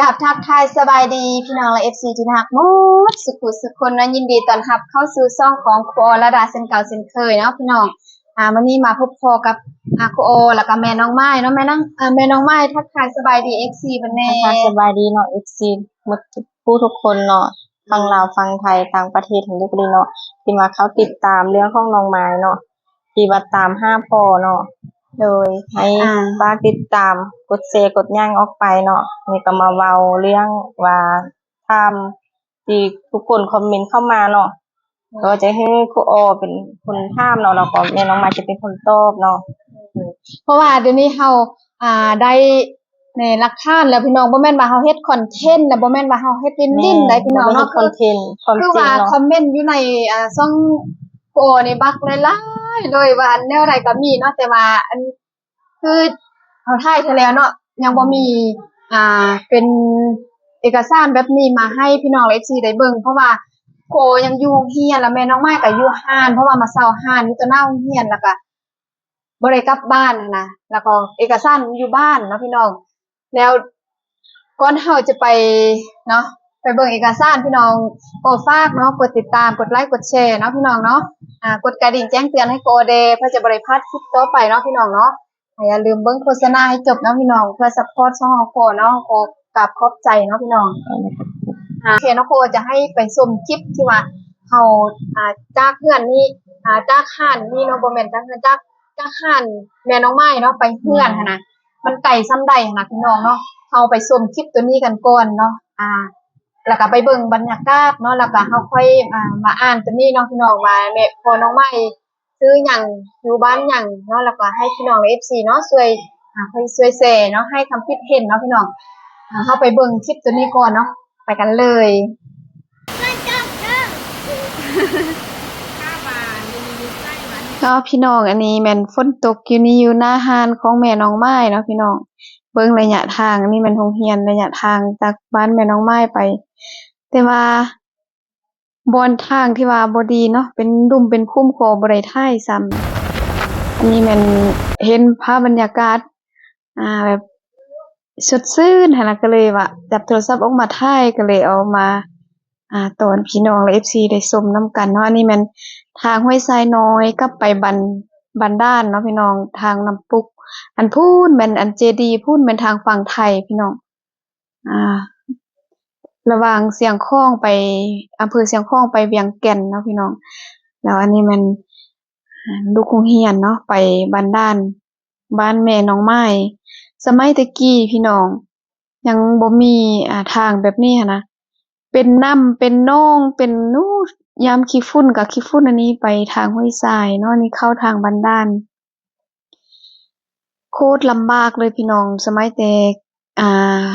กับทักทายสบายดีพี่น้องและเอฟซีที่นักหมดสุขุสุขคนนะยินดีต้อนรับเข้าสู่ซ่องของครูโอระดาเซนเก่าเซนเคยเนาะพี่น้องอ่าวันนี้มาพบพอกับอาครูโอแล้วก็แม่น้องไม้เนาะแม่น้องอ่าแม่น้องไม้ทักทายสบายดีเอฟซีวันแนี้ทักทายสบายดีเนาะเอฟซีหมดทุกผู้ทุกคนเนาะฟังลาวฟังไทยต่างประเทศถึงเล็กๆเนาะที่มาเขาติดตามเรื่องของน้องไม้เนาะที่ว่าตามห้าพอเนาะ โดยให้ฝากติดตามกดแชร์กดย่างออกไปเนาะนี่ก็มาเว้าเรื่องว่าทำที่ทุกคนคอมเมนต์เข้ามาเนาะก็จะให้ครูโอเป็นคนท่ามเนาะแล้วก็แม่น้องไม้จะเป็นคนตอบเนาะเพราะว่าเดี๋ยวนี้เฮาอ่าได้ในหลักฐานแล้วพี่น้องบ่แม่นว่าเฮาเฮ็ดคอนเทนต์แล้วบ่แม่นว่าเฮาเฮ็ดลิ้นๆได้พี่น้องเนาะคอนเทนต์ความคือจริงว่าเนาะ คอมเมนต์อยู่ในอ่าช่องโอในบักหลา ยๆเลยว่าแนวใดก็มีเนาะแต่ว่าอันคือเขาถ่ายแล้วเนาะยังบ่มีอ่าเป็นเอกสารแบบนี้มาให้พี่น้อง FC ได้เบิ่งเพราะว่าโคยังอยู่งเรียนแล้วแม่น้องไม้ก็อยู่ห้าน เพราะว่ามาเซาห้านอยู่ตัวหน้าเรียนแล้วก็บ่ได้กลับบ้านนะแล้วก็เอกสารอยู่บ้านเนาะพี่น้องแล้วก่อนเฮาจะไปเนาะ ไปเบิ่งเอกสารพี่น้องก็ฝากเนาะกดติดตามกดไลค์กดแชร์เนาะพี่น้องเนาะอ่ากดกระดิ่งแจ้งเตือนให้โกเดเพื่อจะบริพลาดคลิปต่อไปเนาะพี่น้องเนาะอย่าลืมเบิ่งโฆษณาให้จบเนาะพี่น้องเพื่อซัพพอร์ตช่องของโคเนาะโคกราบขอบใจเนาะพี่น้องอ่าโอเคเนาะโคจะให้ไปชมคลิปที่ว่าเฮาอ่าจ้าเพื่อนนี่อ่าจ้ากห้านนี่เนาะบ่แมนจ้าเพื่อนจากจากห้านแม่น้องไม้เนาะไปเพื่อนนะมันไกลซ้ำใดหั้นะพี่น้องเนาะเฮาไปชมคลิปตัวนี้กันก่อนเนาะอ่า แล้วก็ไปเบิ่งบรรยากาศเนาะแล้วก็เฮาค่อยอ่ามาอ่านตัวนี้เนาะพี่น้องว่าแม่พอน้องไม้ซื้อหยังอยู่บ้านหยังเนาะแล้วก็ให้พี่น้อง FC เนาะช่วยอ่าค่อยช่วยแชร์เนาะให้คำคิดเห็นเนาะพี่น้องอ่าเฮาไปเบิ่งคลิปตัวนี้ก่อนเนาะไปกันเลยก็พี่น้องอันนี้แม่นฝนตกอยู่นี่อยู่หน้าห้านของแม่น้องไม้เนาะพี่น้องเบิ่งระยะทางอันนี่มันโรงเรียนระยะทางจากบ้านแม่น้องไม้ไป แต่ว่าบอนทางที่ว่าบ่ดีเนาะเป็นดุมเป็นคุ้มคอบ่ได้ถ่ายซ้ำอันนี้มันเห็นภาพบรรยากาศ อ่าแบบสดชื่นหั่นะก็เลยว่าจับโทรศัพท์ออกมาถ่ายก็เลยเอามา อ่าตอนพี่น้องและ FC ได้ชมนํกันเนาะอันนี้มันทางห้วยทรายน้อยกลับไปบันบันด้านเนาะพี่น้องทางน้ำปุก อันพูนม่นอันเจดี พูนม่นทางฝั่งไทยพี่น้อง อ่า ระหว่างเสียงคล้องไปอำเภอเสียงคล้องไปเวียงแก่นเนาะพี่น้อง แล้วอันนี้มันลูกคงเฮียนเนาะไปบ้านด้าน บ้านแม่น้องไม้สมัยตะกี้พี่น้อง ยังบ่มีอ่าทางแบบนี้หั้นะเป็นน้ำเป็นหนองเป็นนู้ยามขี้ฝุ่นกับขี้ฝุ่นอันนี้ไปทางห้วยทรายเนาะนนี่เข้าทางบ้านด้าน โคตรลำบากเลยพี่น้อง สมัยแต่อ่า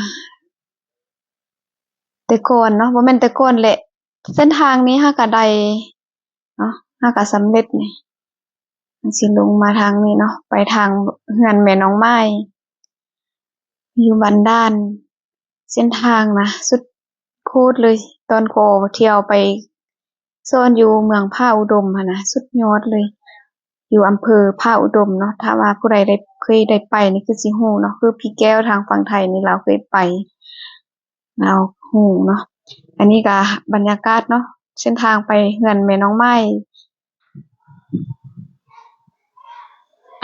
แต่ก่อนเนาะบ่แม่นแต่ก่อนแหละ เส้นทางนี้ฮาก็ไดเนาะฮาก็สำเร็จนี่มันสิลงมาทางนี้เนาะไปทางเฮือนแม่น้องไม้อยู่บ้านด้าน เส้นทางนะสุดโคตรเลยตอนโกเที่ยวไปซ่อนอยู่เมืองผ้าอุดมนนะสุดยอดเลย อยู่อำเภอผ้าอุดมเนาะถ้าว่าผู้ใดได้เคยได้ไปนี่คือสิฮู้เนาะคือพี่แก้วทางฝั่งไทยนี่เราเคยไป เราฮู้เนาะอันนี้ก็บรรยากาศเนาะเส้นทางไปเฮือนแม่น้องไม้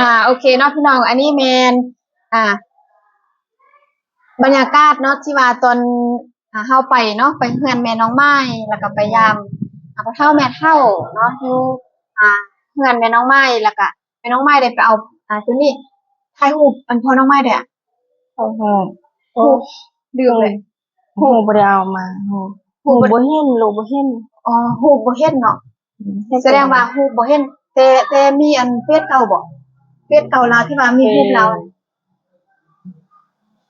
อ่าโอเคเนาะพี่น้อง อันนี้แมนอ่า บรรยากาศเนาะที่ว่าตอนอ่าเฮาไปเนาะไปเฮือนแม่น้องไม้แล้วก็ไปยามอ่าพ่อเฒ่าแม่เฒ่าเนาะอยู่อ่าเฮือนแม่น้องไม้แล้วก็แม่น้องไม้ได้ไปเอาอ่าตัวนี้ถ่ายรูปอันพ่อน้องไม้เด้อโอ้โหรูปลืมเลย หูบ่ได้เอามาหูรูหูปบ่เห็นลูกบ่เห็นอ๋อรูปบ่เห็นเนาะแสดงว่ารูปบ่เห็นแต่แต่มีอันเฟซเก่าบ่เฟซเก่าเราที่ว่ามีรูปเรา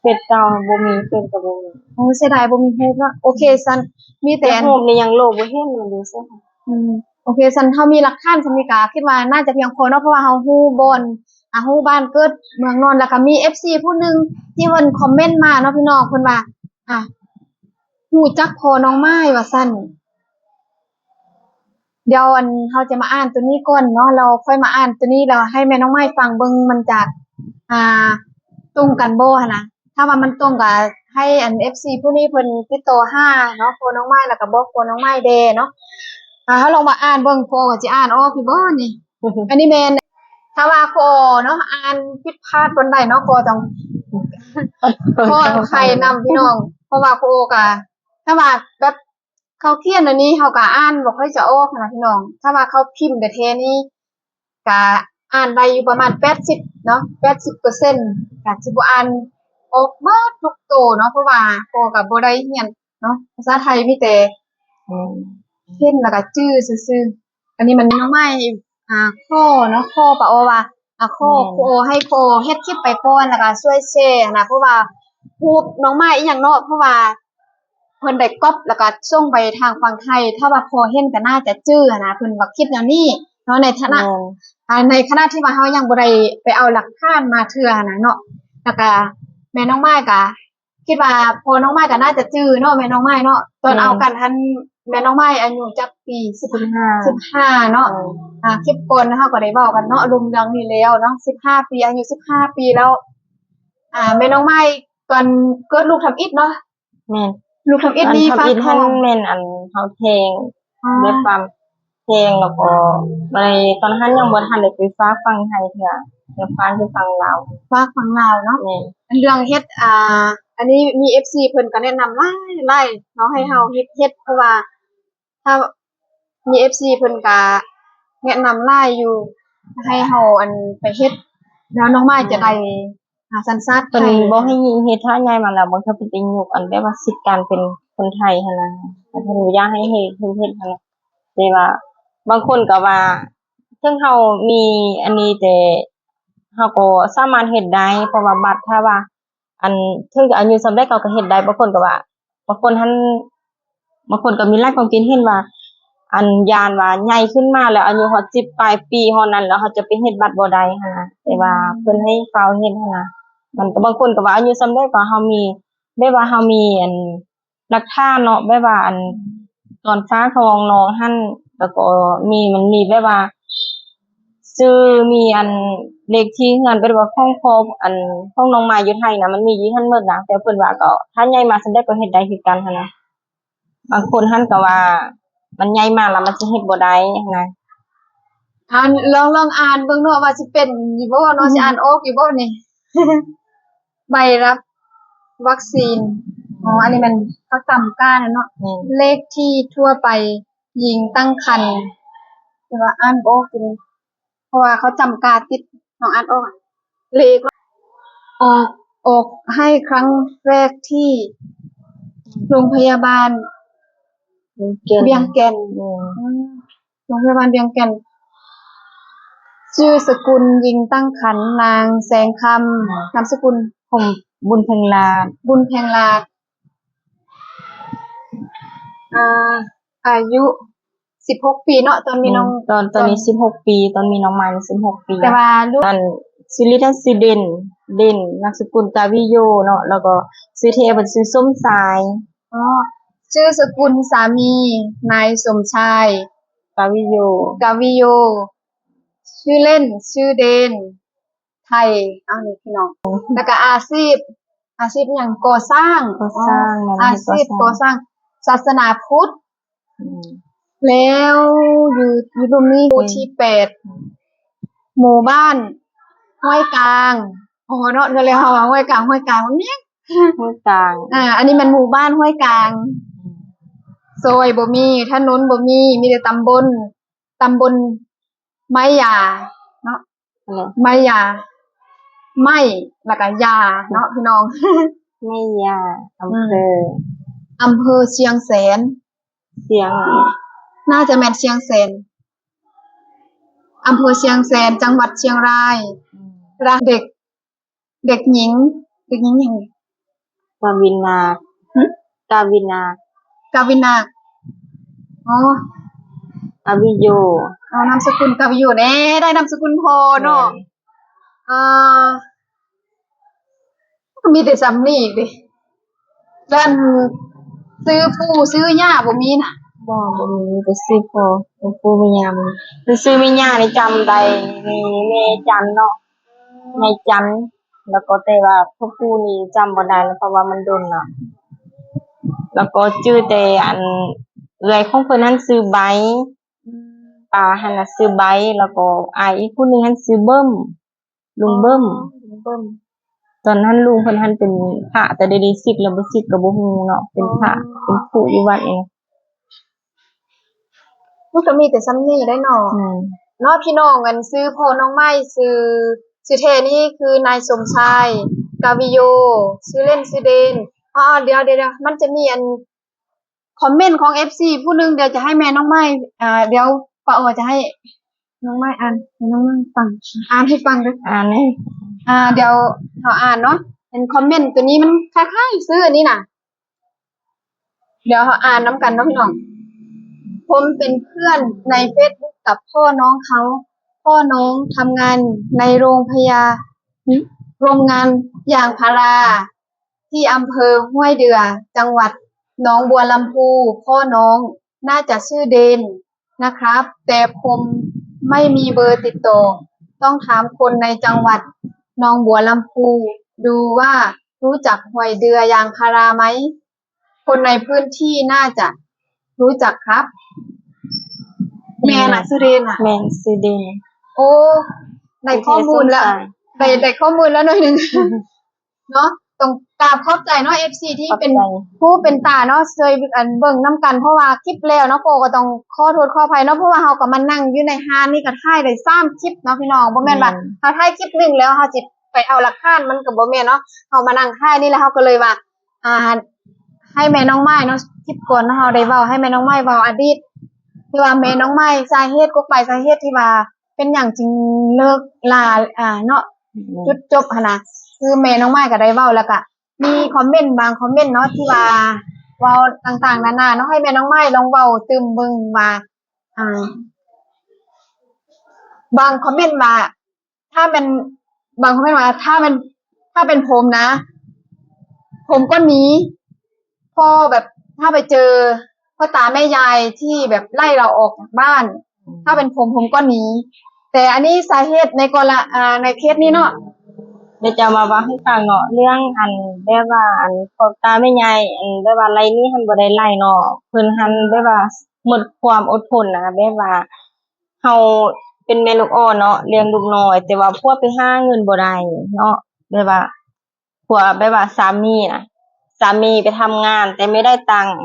เป็ดเก่าบ่มีเป็ดก็บ่มีโอ้เสียดายบ่มีรูปเนาะโอเคซันมีแต่แต่อันหูนี่ยังลูกบ่เห็นมันดูซิอืมโอเคซันเฮามีหลักฐานสำนิกาคิดว่าน่าจะเพียงพอเนาะเพราะว่าเฮาฮู้บอนอ่าฮู้บ้านเกิดเมืองนอนท์แล้วก็มี FC ผู้หนึงที่เพิ่นคอมเมนต์มาเนาะพี่น้องเพิ่นว่าอะ ฮู้จักพอน้องไม้ว่าซั่นเดี๋ยวอันเฮาจะมาอ่านตัวนี้ก่อนเนาะเราค่อยมาอ่านตัวนี้แล้วให้แม่น้องไม้ฟังเบิ่งมันจากอ่าตรงกันโบ่หั่นะถ้าว่ามันตรงก็ให้อัน FC ผู้นี้เพิ่นติดต่อห้าเนาะโฟน้องไม้แล้วก็บอกโฟน้องไม้เดเนาะอ่าเฮาลองมาอ่านเบิ่งโฟก็สิอ่านออกพี่บ่นี่อันนี้แม่นถ้าว่าโฟเนาะอ่านผิดพลาดบนใดเนาะโฟต้องพ่อใครนำพี่น้อง เพราะว่าโคกะ ถ้าว่าแบบเขาเขียนอันนี้เขาก็อ่านบ่ค่อยจะออกนะพี่น้อง ถ้าว่าเขาพิมพ์แต่เทนี่ก็อ่านได้อยู่ประมาณ80เนาะ80เปอร์เซ็นต์ก็สิบ่อ่านออกเบิดทุกตัวเนาะเพราะว่าโคก็บ่ได้เรียนเนาะภาษาไทยมีแต่อืมเห็นแล้วก็ชื่อซื่อๆอันนี้มันน้องไม้อ่าข้อเนาะข้อปะโอว่าอ่าข้อโคให้โคเฮ็ดคลิปไปก่อนแล้วก็ช่วยแชร์นะเพราะว่ารูปน้องไม้อีหยังเนาะเพราะว่า เพิ่นได้ก๊อปแล้วก็ส่งไปทางฝั่งไทย ถ้าว่าพอเห็นก็น่าจะจื้อนะเพิ่นว่าคิดแนวนี้เนาะในฐานะแม่นอ่าในคณะที่ว่าเฮายังบ่ได้ไปเอาหลักฐานมาเทื่อนะเนาะแล้วก็แม่น้องไม้ก็คิดว่าพอน้องไม้ก็น่าจะจื้อเนาะแม่น้องไม้เนาะตอนเอากันทันแม่น้องไม้อายุจักปี10 15 15เนาะอ่าคลิปก่อนนะคะก็ได้บอกกันเนาะลุมดังนี่แล้วเนาะสิบห้าปีอายุสิบห้าปีแล้ว อ่าแม่น้องไม้ตอนเกิดลูกทำอิฐเนาะแม่น ลูกทำอิฐนี่อันฟักทำอิฐทหัอนงแม่นอันเฮาเพลงอ๋อด้วยความเพลงแล้วก็ในตอนนั้นยังบ่ทันได้ไปฟ้าฟังไทยเถื่อเดี๋ยวฟังที่ฟังลาวฟักฝั่งลาวเนาะแม่นเรื่องเฮ็ดอ่า อันนี้มีเอฟซีเพิ่นก็แนะนำไล่ไล่เนาะให้เฮาเฮ็ดเฮ็ดเพราะว่า ถ้ามีเอฟซีเพิ่นก็แนะนำไล่อยู่ ให้เฮาอันไปเฮ็ดแล้วน้องไม้จะได้ อ่าสัญชาติไทเพิ่นยบ่ให้ยิงเฮ็ดท่าใหญ่มาแล้วบางเทื่อเพิ่นปยุกอันแบบว่าสิทธิ์การเป็นคนไทยหั่นนะแต่เพิ่นบ่อยากให้เฮ็ดเฮ็ดเฮ็ดหั่นน่ะแต่ว่า บางคนก็ว่าถึงเฮามีอันนี้แต่เฮาก็สามารถเฮ็ดได้เพราะว่าบัตรถ้าว่า อันถึงอายุสำาเร็จเขาก็เฮ็ดได้บางคนก็ว่าบางคนท่านบางคนก็มีหลายความคิดเห็นว่า อันยานว่าใหญ่ขึ้นมาแล้ว อายุฮอด10ปลายปีเฮานั้นแล้วเขาจะไปเฮ็ดบัตรบ่ได้หั่นนะแต่ว่าเพิ่นให้เฝ้าเฮ็ดหั่นนะ มันก็บางคนก็ว่าอายุสำเร็จก็เฮามีได้ว่าเฮามีอันหลักฐาเนาะแบบว่าอันตอนฟ้าทองน้องหั่นแล้วก็มีมันมีแบบว่าชื่อมีอันเลขที่งินเป็นว่าห้องครบอันห้องน้องมาอยู่ไทยนะมันมียู่หั่นหมดนะแต่เพิ่นว่าก็ถ้าใหญ่มาสำเร็จก็เฮ็ดได้คือกันหั่นนะบางคนหั่นก็ว่า มันใหญ่มาแล้วมันสิเฮ็ดบ่ได้นะอ่านลองลองอ่านเบิ่งเนาะว่าสิเป็นอยู่บ่เนาะสิอ่านออกอยู่บ่นี่ ใบรับวัคซีนอ๋ออันนี้มันพักจำก้านะเนาะนี่เลขที่ทั่วไปหญิงตั้งครรภ์แต่ว่าอ่านบ่ออกอยู่เพราะว่าเขาจำกาติดน้องอ่านออกอะเลขออกออกให้ครั้งแรกที่โรงพยาบาลเก่งเวียงแก่น อืมอืมโรงพยาบาลเวียงแก่นชื่อสกุลยิงตั้งขันนางแสงคำนามสกุล ผมบุญเพ็งลาบุญแพงลาดอ่าอายุสิบหกปีเนาะตอนมีน้อง ตอนตอนนี้16ปี ตอนมีน้องมานี่16ปี แต่ว่าลูกอันซิลิทัสซิเดนเด่นนามสกุลกาวิโยเนาะแล้วก็ซื้อเทเป็นซื้อส้มสายอ๋อชื่อสกุลสามีนายสมชายกาวิโยกาวิโย ชื่อเล่น ชื่อเดน ไทยอ้าวนี่พี่น้อง แล้วก็อาชีพ อาชีพอย่างก่อสร้างก่อสร้างอ๋ออาชีพก่อสร้าง ศาสนาพุทธอืมแล้วอยู่อยู่ตรงนี้หมู่ที่แปดหมู่บ้านห้วยกลางโอ้โหเนาะเดี๋ยวเลยเฮาว่าห้วยกลางห้วยกลางมันเนี่ยห้วยกลางอ่า อันนี้มันหมู่บ้านห้วยกลางซอยบ่มีถนนบ่มีมีแต่ตำบลตำบลไม้ยาเนาะอะไรไม้ยา ไม้แล้วก็ยาเนาะพี่น้องไม่ยาอำเภออำเภอเชียงแสนเสียง น่าจะแม่นเชียงแสนอำเภอเชียงแสนจังหวัดเชียงรายรักเด็ก เด็กหญิง เด็กหญิงหยังกาวินาหึกาวินากาวินาอ๋ออวิโยเอานามสกุลกาวิอยู่แน่ได้นามสกุลพอเนาะ อ่ามีแต่ซ้ำนี่อีกดิแล้วอันซื้อปูซื้อย่าบ่มีน่ะ บ่บ่มีแต่ซื้อพอบ่ปูมียามแต่ซื้อมีญานี่จำได้มีแม่จันเนาะแม่จันแล้วก็แต่ว่าพวกกูนี่จำบ่ได้แล้วเพราะว่ามันโดนเนาะแล้วก็ชื่อแต่อันเอื้อยของเพิ่นนั้นซื้อใบปลาหันน่ะซื้อใบแล้วก็อายอีกผู้หนึงหันซื้อเบิ้ม ลุงเบิ้มลุงเบิ้มตอนนั้นลุงเพิ่นหันเป็นพระแต่เดี๋ยวนี้สิกแล้วบ่สิกก็บ่ฮู้เนาะเป็นพระเป็นผู้อยู่วัดเองมันก็มีแต่ซ้ำนี่ได้เนาะอืมเนาะพี่น้องกันซื้อโพน้องไม้ซื้อซื้อเทนี่คือนายสมชายกาวิโยซื้อเล่นซื้อเดนอ๋อเดี๋ยวเดี๋ยวเดี๋ยวมันจะมีอันคอมเมนต์ของ FC ผู้หนึงเดี๋ยวจะให้แม่น้องไม้อ่าเดี๋ยวป้าโอจะให้ น้องไม้อ่านให้น้องไม้ฟังอ่านให้ฟังด้วยอ่านให้อ่า เดี๋ยวเราอ่านเนาะเป็นคอมเมนต์ตัวนี้มันคล้ายๆซื้ออันนี้น่ะ เดี๋ยวเราอ่านน้ำกันเนาะพี่น้องผมเป็นเพื่อนในเฟซบุ๊กกับพ่อน้องเขา พ่อน้องทำงานในโรงพยาโรงงานยางพารา ที่อำเภอห้วยเดือ จังหวัดหนองบัวลำพู พ่อน้องน่าจะชื่อเดนนะครับ แต่ผม ไม่มีเบอร์ติดต่อ ต้องถามคนในจังหวัดหนองบัวลำพู ดูว่ารู้จักห้วยเดือยางพาราไหม คนในพื้นที่น่าจะรู้จักครับ แม่น่ะสุเรนอะ แม่นซื้อเดนโอ้ได้ข้อมูลแล้ว ได้ได้ข้อมูลแล้วหน่อยหนึ่ง เนาะต้อง กราบขอบใจเนาะ FC ที่ขอบเป็นใจผู้เป็นตาเนาะเคยอันเบิ่งน้ำกันเพราะว่าคลิปแล้วเนาะโปก็ต้องขอโทษขออภัยเนาะเพราะว่าเฮาก็มานั่งอยู่ในฮานนี่ก็ถ่ายได้3คลิปเนาะพี่น้องบ่แม่นว่าอืมเฮาถ่ายคลิปหนึงแล้วเฮาสิไปเอาหลักฐานมันก็บ่แม่นเนาะเฮามานั่งถ่ายนี่แล้วเฮาก็เลยว่าอ่า ให้แม่น้องไม้เนาะคลิปก่อนเนาะเฮาได้เว้าให้แม่น้องไม้เว้าอดีตที่ว่าแม่น้องไม้สาเหตุก็ไปสาเหตุที่ว่า เป็นหยังจึงเลิกลาอ่าเนาะจุดจบหั้นนะคือแม่น้องไม้ก็ได้เว้าแล้วก็ มีคอมเมนต์บางคอมเมนต์เนาะที่ว่าเว้าต่างๆนานาเนาะให้แม่น้องไม้ลองเว้าตึมเบิ่งว่าอ่า บางคอมเมนต์ว่าถ้าเป็นบางคอมเมนต์ว่าถ้าเป็นถ้าเป็นผมนะ ผมก็หนีพ่อแบบถ้าไปเจอพ่อตาแม่ยายที่แบบไล่เราออกจากบ้าน ถ้าเป็นผมผมก็หนีแต่อันนี้สาเหตุในกรณีในเคสนี้เนาะ เดี๋ยวจะมาว่าให้ฟังเนาะเรื่องอันแบบว่าอันพอตาไม่ใหญ่อันแบบว่าไรนี่หันบ่ได้ไล่เนาะเพิ่นหันแบบว่าหมดความอดทนนะแบบว่าเฮาเป็นแม่ลูกอ่อนเนาะเลี้ยงลูกน้อย แต่ว่าพวกไปห้าเงินบ่ได้เนาะแบบว่าพวกแบบว่าสามีนะสามีไปทำงาน แต่ไม่ได้ตังค์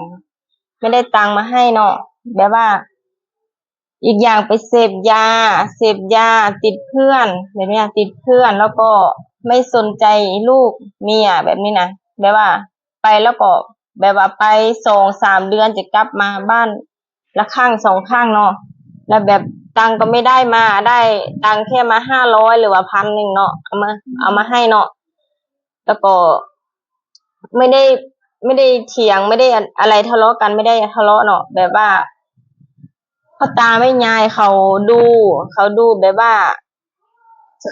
ไม่ได้ตังค์มาให้เนาะแบบว่า อีกอย่างไปเสพยาเสพยาติดเพื่อนแบบนี้ยติดเพื่อนแล้วก็ ไม่สนใจลูกเมียแบบนี้นะแบบว่า ไปแล้วก็แบบว่าไปสองสามเดือนจะกลับมาบ้านละข้างสองข้างเนาะแล้วแบบตังก็ไม่ได้มาได้ตังแค่มาห้าร้อยหรือว่าพันหนึ่งเนาะเอามา เอามาให้เนาะแล้วก็ไม่ได้ไม่ได้เถียงไม่ได้อะไรทะเลาะกันไม่ได้ทะเลาะเนาะแบบว่าพ่อตาไม่ยายเขาดู เขาดูแบบว่า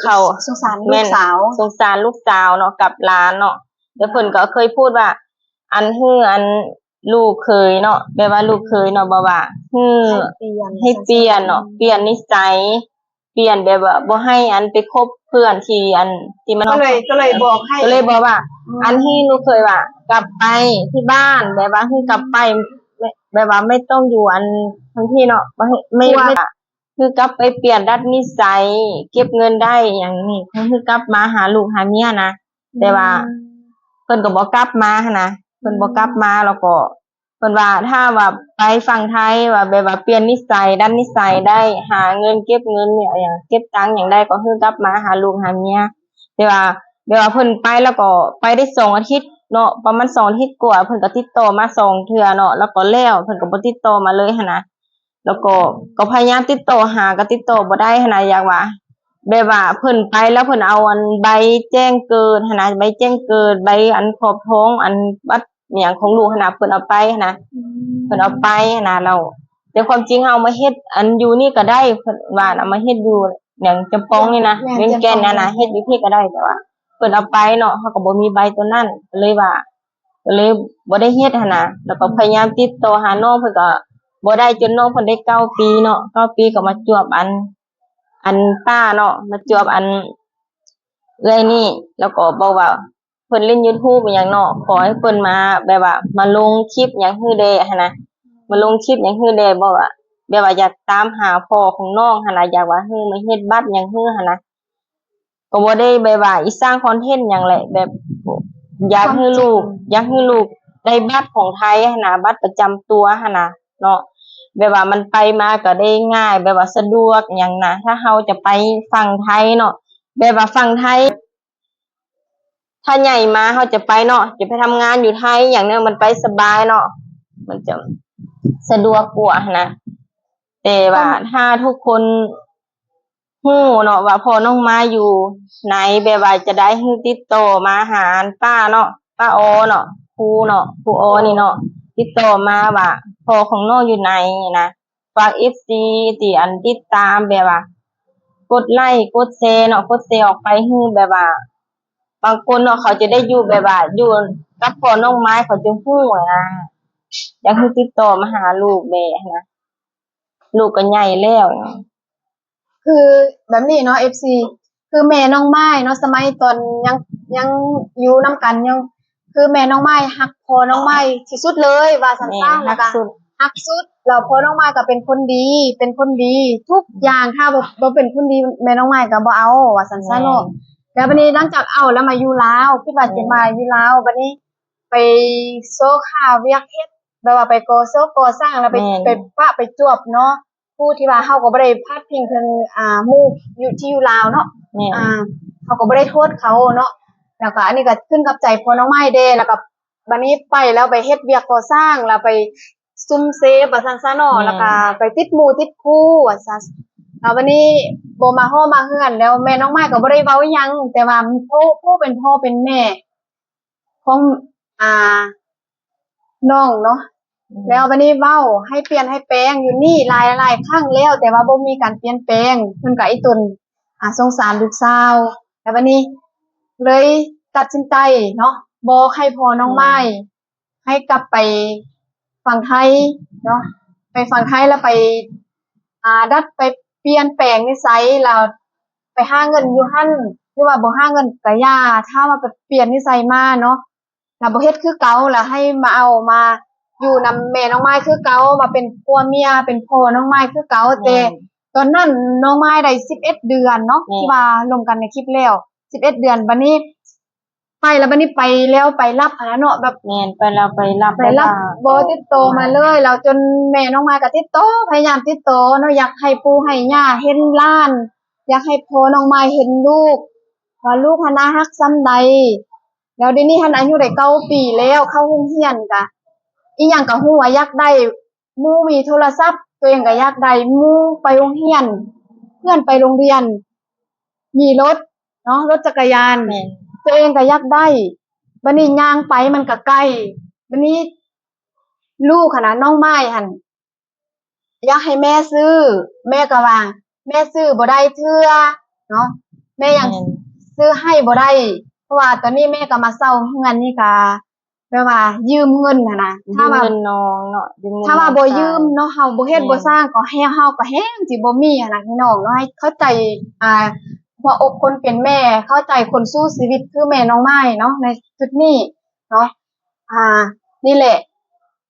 เขา สงสารลูแม่กนสาว สงสารลูกสาวเนาะกับหลานเนาะเดี๋ยวเพิ่นก็เคยพูดว่า อันฮืออันลูกเคยเนาะแบบว่าลูกเคยเนาะบอกว่าฮือให้เปลี่ยนให้เปลี่ยนเนาะเปลี่ยนนิสัยเปลี่ยนแบบว่าบ่ให้อันไปคบเพื่อนที่อันที่มันก็เลยก็เลยบอกให้ก็เลยบอกว่า อันที่หนูเคยว่า กลับไปที่บ้านแบบว่าคือกลับไปไม่แบบว่าไม่ต้องอยู่อันทั้งที่เนาะไม่ไม่ไม่ คือกลับไปเปลี่ยนดัดนิสัย เก็บเงินได้อย่างนี้คือกลับมาหาลูกหาเมียนะแต่ว่าเพิ่นก็บ่กลับมาหั้นนะเพิ่นบ่กลับมาแล้วก็เพิ่นว่าถ้าว่าไปฝั่งไทยว่าแบบว่าเปลี่ยนนิสัยด้านนิสัยได้หาเงินเก็บเงินเนี่ยอย่างเก็บตังค์อย่างได้ก็คือกลับมาหาลูกหาเมียแต่ว่าเดี๋ยวว่าเพิ่นไปแล้วก็ไปได้สองอาทิตย์เนาะประมาณสองอาทิตย์กว่าเพิ่นก็ติดต่อมาสองเทื่อเนาะแล้วก็แล้วเพิ่นก็บ่ติดต่อมาเลยหันนะ แล้วก็ก็พยายามติดต่อหาก็ติดต่อบ่ได้หันนะอยากว่าแบบว่าเพิ่นไปแล้วเพิ่นเอาอันใบแจ้งเกิดหั้นนะใบแจ้งเกิดใบอันครอบท้องอันบัตรอหย่างของลูกหั้นนะเพิ่นเอาไปหั้นนะเพิ่นเอาไปหั้นนะเราแต่ความจริงเอามาเฮ็ดอันอยู่นี่ก็ได้เพิ่นว่าเอามาเฮ็ดอยู่อย่างจำปองนี่นะแม่นเวียงแก่นนะนะเฮ็ดอยู่ที่ก็ได้แต่ว่าเพิ่นเอาไปเนาะเฮาก็บ่มีใบตัวนั้นก็เลยว่าก็เลยบ่ได้เฮ็ดหั้นนะแล้วก็พยายามติดต่อหาน้องเพิ่นก็ บ่ได้จนน้องเพิ่นได้เก้าปีเนาะเก้าปีก็มาจวบอัน อันป้าเนาะมาจวบอันเอ้ยนี่ แล้วก็บอกว่าเพิ่นเล่น YouTube อย่างเนาะขอให้เพิ่นมาแบบว่า มาลงคลิปหยังฮื้อแดหันนะมาลงคลิปหยังฮื้อแดบอกว่าแบบว่าอยากตามหาพ่อของน้องหั่นะอยากว่าฮื้อมาเฮ็ดบัตรหยังฮื้อหั่นะก็บ่ได้แบบว่าอีสร้างคอนเทนต์หยังแหละแบบอยากให้ลูกอยากให้ลูกได้บัตรของไทยหั่นะบัตรประจำตัวหั่นะเนาะ แบบว่ามันไปมาก็ได้ง่าย แบบว่าสะดวกหยังนะถ้าเราจะไปฝั่งไทยเนาะแบบว่าฝั่งไทย ถ้าใหญ่มาเขาจะไปเนาะจะไปทำงานอยู่ไทยอย่างเนี้ยมันไปสบายเนาะมันจะสะดวกกว่านะแต่ว่าถ้าทุกคนฮู้เนาะว่าพอน้องมาอยู่ไหนแบบว่าจะได้ให้ติดต่อมาหาป้าเนาะป้าโอเนาะครูเนาะครูโอนี่เนาะ ติดต่อมาว่าพอของน้องอยู่ไหนนะฝากเอฟซีที่อันติดตามแบบว่า กดไลค์กดแชร์เนาะกดแชร์ออกไปให้แบบว่า บางคนเนาะเขาจะได้อยู่แบบว่าอยู่กับพ่อน้องไม้เขาจะฮู้นะอยากให้ติดต่อมาหาลูกแม่นะลูกก็ใหญ่แล้วคือแบบนี้เนาะ FC คือแม่น้องไม้เนาะสมัยตอนยังยังอยู่นํกันยัง คือแม่น้องไม้ฮักพอน้องไม้ที่สุดเลยว่าซั่แม่นๆแล้รัวกก็สุดฮักสุดแล้วพอน้องไม้ก็เป็นคนดี เป็นคนดี ทุกอย่างถ้าบ่บ่เป็นคนดีแม่น้องไม้ก็บ่เอาว่าซั่นซะเนาะแล้วบัดนี้หลังจากเอาแล้วมาอยู่ลาวคิดว่าจะมาอยู่ลาวบัดนี้ ไปโซค่าเวียกเฮ็ดแบบว่าไปก่อโซก่อสร้างแล้วไปไปปะไปจวบเนาะผู้ที่ว่าเฮาก็บ่ได้พาดพิงถึงอ่าหมู่อยู่ที่อยู่ลาวเนาะแม่อ่าเขาก็ไม่ได้โทษเขาเนาะ แล้วก็อันนี้ก็ขึ้นกับใจพอน้องไม้เด้แล้วก็บัดนี้ไปแล้วไปเฮ็ดเวียกก่อสร้างแล้วไปซุ่มเซฟว่าซั่นซะเนาะแล้วก็ไปติดหมู่ติดคู่ว่าซั่นแล้ววันนี้บ่มาฮ้อมาเฮือน แล้วแม่น้องไม้ก็บ่ได้เว้าหยัง แต่ว่าผู้ผู้เป็นพ่อเป็นแม่ของอ่าน้องเนาะแล้ววันนี้เว้าให้เปลี่ยนให้แปลงอยู่นี่หลายหลายครั้งแล้ว แต่ว่าบ่มีการเปลี่ยนแปลงเพิ่นก็ไอ้ตนอ่าสงสารลูกสาวแล้ววันนี้ เลยตัดสินใจเนาะบ่ให้พอน้องไม้ให้กลับไปฝั่งไทยเนาะไปฝั่งไทยแล้วไป อ่าดัดไปเปลี่ยนแปลงนิสัยแล้วไปหาเงินอยู่หั่นหรือว่าบ่หาเงินก็อย่าถ้ามาไปเปลี่ยนนิสัยมาเนาะแล้วบ่เฮ็ดคือเก่าแล้วให้มาเอามาอยู่นำแม่น้องไม้คือเก่ามาเป็นผัวเมียเป็นพ่อน้องไม้คือเก่าแต่ตอนนั้นน้องไม้ได้11เดือนเนาะที่ว่าลงกันในคลิปแล้ว 11เดือนบัดนี้ ไปแล้วบัดนี้ไปแล้วไปรับอันนั้นเนาะแบบ แม่นไปแล้วไปรับไปรับแบบว่าบ่ติดต่อมาเลยแล้วจนแม่น้องไม้ก็ติดต่อพยายามติดต่อเนาะอยากให้ปู่ให้ย่าเห็นหล้าน อยากให้พ่อน้องไม้เห็นลูกว่าลูกหันน่าฮักซ้ำใด แล้วเดี๋ยวนี้หันอายุได้เก้าปีแล้วเข้าโรงเรียนกะอีหยังก็ฮู้ว่าอยากได้หมู่มีโทรศัพท์ ตัวเองก็อยากได้หมู่ไปโรงเรียน เพื่อนไปโรงเรียน มีรถ เนาะรถจักรยานแม่นตัวเองก็อยากได้บัดนี้ย่างไปมันก็ใกล้บัดนี้ ลูกขนาดน้องไม้หั่นอยากให้แม่ซื้อ แม่ก็ว่าแม่ซื้อบ่ได้เทื่อเนาะแม่ยังแม่นซื้อให้บ่ได้เพราะว่าตอนนี้แม่ก็มาเซาเฮือนนี่ก็แปลว่า ยืมเงินน่ะนะยืถ้ามว่าเงินน้องเนาะยืมเงินถ้าว่าน้องบ่สวยืมเนาะเฮาบ่เฮ็ดแม่นบ่สร้างก็แฮเฮาก็แฮงสิบ่มีอะนะพี่น้องเนาะให้เข้าใจอ่า หัวอกคนเป็นแม่เข้าใจคนสู้ชีวิตคือแม่น้องไม้เนาะในจุดนี้เนาะอ่า นี่แหละ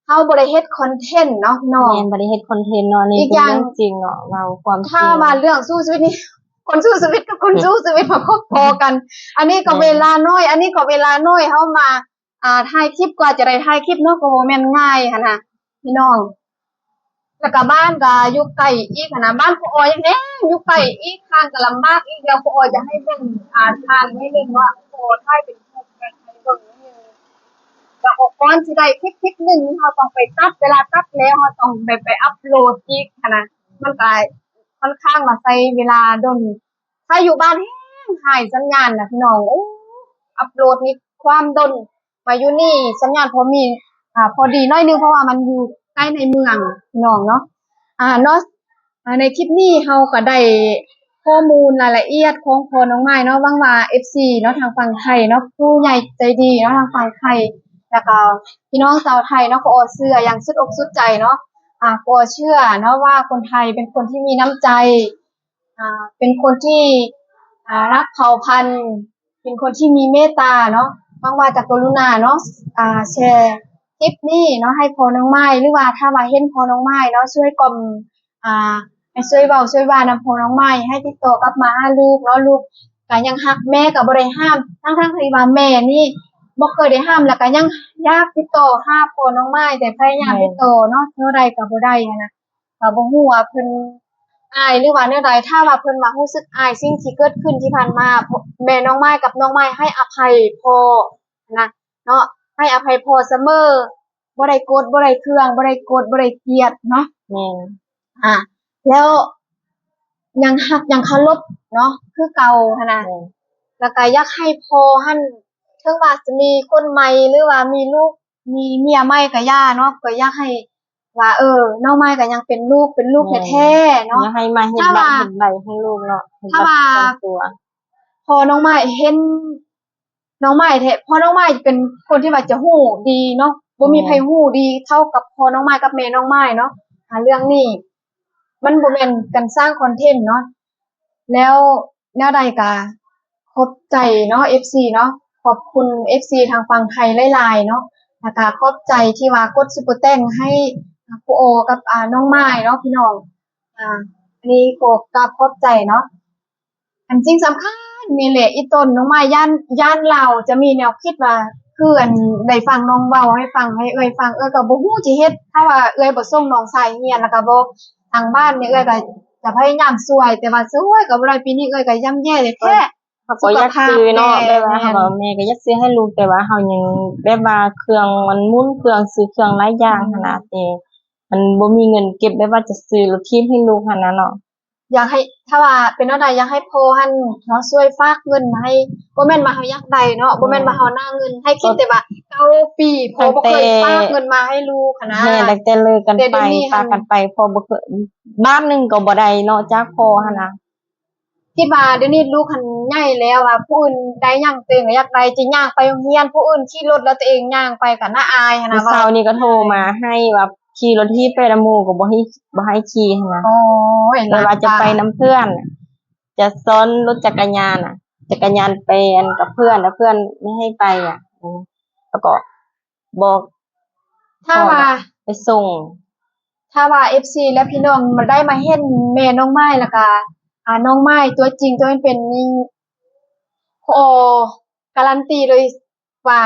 เฮาบ่ได้เฮ็ดคอนเทนต์เนาะพี่น้องแม่นบ่ได้เฮ็ดคอนเทนต์เนาะนี่อีกเป็นอย่างเรื่องจริงเนาะเราความจริงถ้ามาเรื่องสู้ชีวิตนี่คนสู้ชีวิตกับคนสู้ชีวิตมาพอๆกัน อันนี้ก็อืมเวลาน้อย อันนี้ก็เวลาน้อยเฮามา อ่าถ่ายคลิปกว่าจะได้ถ่ายคลิปเนาะก็บ่แม่นง่ายหั่นน่ะพี่น้อง แล้วก็บ้านก็อยู่ไกลอีกหั่นนะบ้านพ่อออยยังแน่อยู่ไกลอีกทางก็ลำบากอีกแล้วพ่อออยจะให้เบิ่งอ่านทางให้เบิ่งว่าโอ้ถ่ายเป็นคลิปกันให้เบิ่งนี่ก็ออกก่อนสิได้คลิปคลิปหนึงเฮาต้องไปตัดเวลาตัดแล้วเฮาต้องไปไปอัปโหลดอีกหั่นนะมันก็ค่อนข้างมาใช้เวลาดน ถ้าอยู่บ้านแห้งหายสัญญาณนะพี่น้องโอ้อัปโหลดนี่ความดนมาอยู่นี่สัญญาณพอมีอ่าพอดีหน้อยนึงเพราะว่ามันอยู่ ใกล้ในเมืองพี่น้องเนาะอ่าเนาะอ่าในคลิปนี้เฮาก็ได้ข้อมูลรายละเอียดของพอน้องไม้เนาะว่างว่า FC เนาะทางฝั่งไทยเนาะผู้ใหญ่ใจดีเนาะทางฝั่งไทยแล้วก็พี่น้องชาวไทยเนาะก็อเสื้ออย่างสุดอกสุดใจเนาะอ่าก็เชื่อเนาะว่าคนไทยเป็นคนที่มีน้ำใจอ่าเป็นคนที่อ่ารักเผ่าพันธุ์ เป็นคนที่มีเมตตาเนาะบางว่าจากกรุณาเนาะอ่าแชร์ คลิปนี้เนาะให้พอน้องไม้หรือว่าถ้าว่าเห็นพอน้องไม้เนาะช่วยกลมอ่าให้ช่วยเบาช่วยว่านำพอน้องไม้ให้ติดต่อกลับมาหาลูกเนาะลูกก็ยังฮักแม่ก็บ่ได้ห้าม ทั้งทั้งที่ว่าแม่นี่บ่เคยได้ห้ามแล้วก็ยังยากติดต่อหาพอน้องไม้แต่พยายามติดต่อเนาะเท่าใดก็บ่ได้นะก็บ่ฮู้ว่าเพิ่นอายหรือว่าแนวใดถ้าว่าเพิ่นว่ารู้สึกอายสิ่งที่เกิดขึ้นที่ผ่านมาแม่น้องไม้กับน้องไม้ให้อภัยพอนะเนาะ ให้อภัยพอเสมอบ่ได้โกรธบ่ได้เคืองบ่ได้โกรธบ่ได้เกลียดเนาะแม่นอ่าแล้วยังฮักยังเคารพเนาะคือเก่าหันน่ะแม่นแล้วก็อยากให้พอหั่นถึงว่าจะมีคนใหม่หรือว่ามีลูกมีเมียใหม่ก็ย่าเนาะก็อยากให้ว่าเออน้องไม้ก็ยังเป็นลูกเป็นลูกแท้ๆเนาะอย่าให้มาเฮ็ดถ้าบัตรว่าเฮ็ดใบให้ลูกเนาะเฮ็ดถ้าบัตรว่าประจำตัวพอน้องไม้เห็น น้องไม้แท้พอน้องไม้เป็นคนที่ว่าจะฮู้ดีเนาะบ่มีใครฮู้ดีเท่ากับพอน้องไม้กับแม่น้องไม้เนาะอ่าเรื่องนี้มันบ่แม่นการสร้างคอนเทนต์เนาะแล้วแนวใดก็ขอบใจเนาะ FC เนาะขอบคุณ FC ทางฝั่งไทยหลายๆเนาะแล้วก็ขอบใจที่ว่ากดซุปเปอร์แตงให้ครูโอกับอ่าน้องไม้เนาะพี่น้องอ่าอันนี้โกกับขอบใจเนาะอันจริงสำคัญ นี่แหละอีต้นน้องไม้ย่านย่านเราจะมีแนวคิดว่าคืออันได้ฟังน้องเว้าให้ฟังให้เอ้ยฟังเอ้ยก็บ่ฮู้สิเฮ็ดถ้าว่าเอ้ยบ่ส่งน้องชายเรียนแล้วก็บ่ทางบ้านเนี่ยเอ้ยก็จะพยายามช่วย แต่ว่าช่วยก็บ่ได้ปีนี้เอ้ยก็ย่ำแย่เลยแท้เขาก็อยากซื้อเนาะสุแบขบภาพว่าแม่เขาก็แม่ก็อยากซื้อให้ลูกแต่ว่าเขายังแบบว่าเครื่องมันหมุนเครื่องซื้อเครื่องหลายอย่างขนาดนี้มันบ่มีเงินเก็บแบบว่าจะซื้อรถทีมให้ลูกขนาดนั้นเนาะ อยากให้ถ้าว่าเป็นแนวใดอยากให้พ่อหั่นเนาะช่วยฝากเงินมาให้บ่แม่นว่าเฮาอยากได้เนาะบ่แม่นว่าเฮาหน้าเงิน ให้คิดแต่ว่าเก้าปีพ่อบ่เคยฝากเงินมาให้ลูกหั้นนะแม่ตั้งแต่เลิกกันแต่ไปเดี๋ยวนี้ปากันไปพอบ่เคยบ้านหนึงก็บ่ได้เนาะจากพ่อหั่นน่ะคิดว่าเดี๋ยวนี้ลูกหันใหญ่แล้วว่าผู้อื่นได้ย่างตัวเองก็อยากได้จิย่างไปโรงเรียนผู้อื่นขี่รถแล้วตัวเองย่างไปก็น่าอายหั้นเมื่นะอเช้านี้ก็โทรมาให้ว่า ขี่รถที่ไปละหมู่ก็บ่ให้บ่ให้ขี่หั่นนะโอ้ยแต่ว่าจะไปน้ำเพื่อนน่ะจะซ้อนรถจักรยานอะ จักรยานไปอันกับเพื่อนแล้วเพื่อนไม่ให้ไปอะอืมแล้วก็บอกถ้าว่าไปส่ง ถ้าว่า FC และพี่น้องมันได้มาเห็นแม่น้องไม้แล้วก็อ่าน้องไม้ตัวจริงตัวเป็นๆนี่โอ้การันตีเลยว่า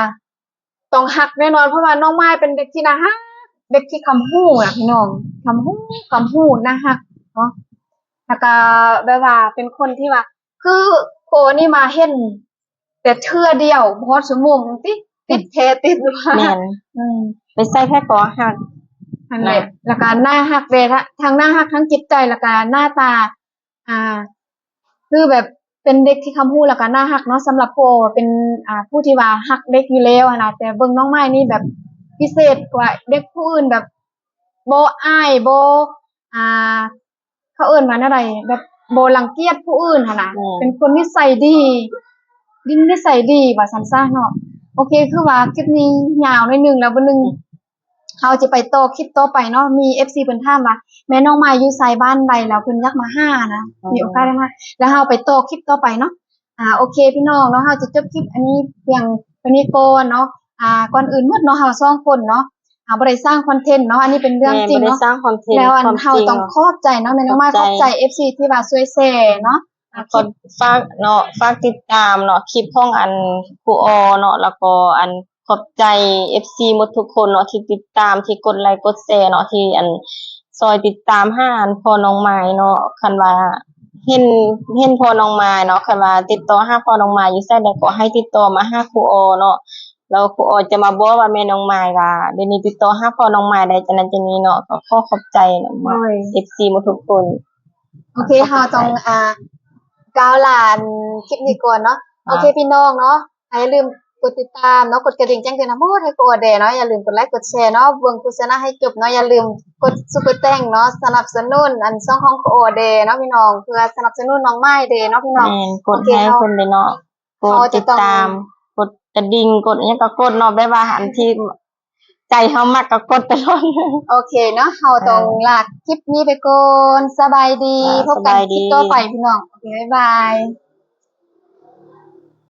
ต้องหักแน่นอนเพราะว่าน้องไม้เป็นเด็กที่น่าฮัก เด็กที่คำฮู้น่ะพี่น้องคำฮู้คำฮู้น่าฮักเนาะแล้วก็แบบว่าเป็นคนที่ว่า คือโคนี่มาเห็นแต่เทื่อเดียวพอสมงติดติดแท้ติดว่าแม่นอืมไปใส่แค่กอหักอันแหละแล้วก็หน้าหักเวทะทั้งหน้าหักทั้งจิตใจแล้วก็หน้าตา อ่า คือแบบเป็นเด็กที่คำพูดแล้วก็หน้าหักเนาะสำหรับโปเป็นอ่าผู้ที่ว่าหักเด็กอยู่แล้วอะนะแต่เบิ่งน้องไม้นี่แบบ พิเศษกว่าเด็กผู้อื่นแบบโบอายโบอ่า เขาเอิ่นมาอะไร แบบโบรังเกียจผู้อื่นค่ะนะอืมเป็นคนนิสัยดีดิ้นนิสัยดีว่าซันซ่าเนาะโอเคคือว่าคลิปนี้ยาวหนิดนึงแล้ววันนึงเราจะไปต่อคลิปต่อไปเนาะมี FC เพิ่นถามว่าแม่น้องมาอยู่ไสบ้านใดแล้วเพิ่นอยากมาหานะมีโอกาสได้มาแล้วเราไปต่อคลิปต่อไปเนาะอ่าโอเคพี่น้องเนาะเราจะจบคลิปอันนี้เพียงเท่านี้ก่อนเนาะ อ่าก่อนอื่นหมดเนาะเราสองคนเนาะอ่าบ่ได้สร้างคอนเทนต์เนาะอันนี้เป็นเรื่องแม่จริงบ่ได้เนาะสร้างคอนเทนต์แล้วอันความเฮาจริงต้องขอบใจเนาะแม่น้องมาขขออบบใจใจ FC ที่ว่าช่วยแชร์เนาะอะก็ฝากเนาะฝากติดตามเนาะคลิปของอันครูออเนาะแล้วก็อันขอบใจ FC หมดทุกคนเนาะที่ติดตามที่กดไลค์กดแชร์เนาะที่อันซอยติดตามห้าอันพอน้องไม้เนาะคันว่าเห็นเห็นพอน้องไม้เนาะคันว่าติดต่อห้าพอน้องไม้อยู่ไสใดก็ให้ติดต่อมาห้าครูออเนาะ แล้วครูออจะมาบอกว่าแม่น้องไม้ว่าเดี๋ยวนี้ติดต่อห้าพอน้องไม้ได้จังนั้นจังนี้เนาะก็ขอขอบใจเนาะโอ้ย FC หมดทุกคน โอเคเฮาต้องอ่ากาวลานคลิปนี้ก่อนเนาะอ่าโอเคพี่น้องเนาะอย่าลืมกดติดตามเนาะกดกระดิ่งแจ้งเตือนนะโมให้กดแดเนาะอย่าลืมกดไลค์กดแชร์เนาะเบิ่งโฆษณาให้จบเนาะอย่าลืมกดซุปเปอร์แตงเนาะสนับสนุนอันช่องของโอเดเนาะพี่น้องเพื่อสนับสนุนน้องไม้เดเนาะพี่น้องแม่นกดโอเคให้เอาคนเลยเนาะกดเอาจะติดต้องตาม กดกระดิ่งกดอหยังก็กดเนาะแบบว่าอันที่ใจเฮามักก็กดไปเลยโอเคเนาะเฮาต้องลาคลิปนี้ไปก่อนสบายดีอ่าพบกันสบายคดีลิปต่อไปพี่น้องโอเคบ๊ายบาย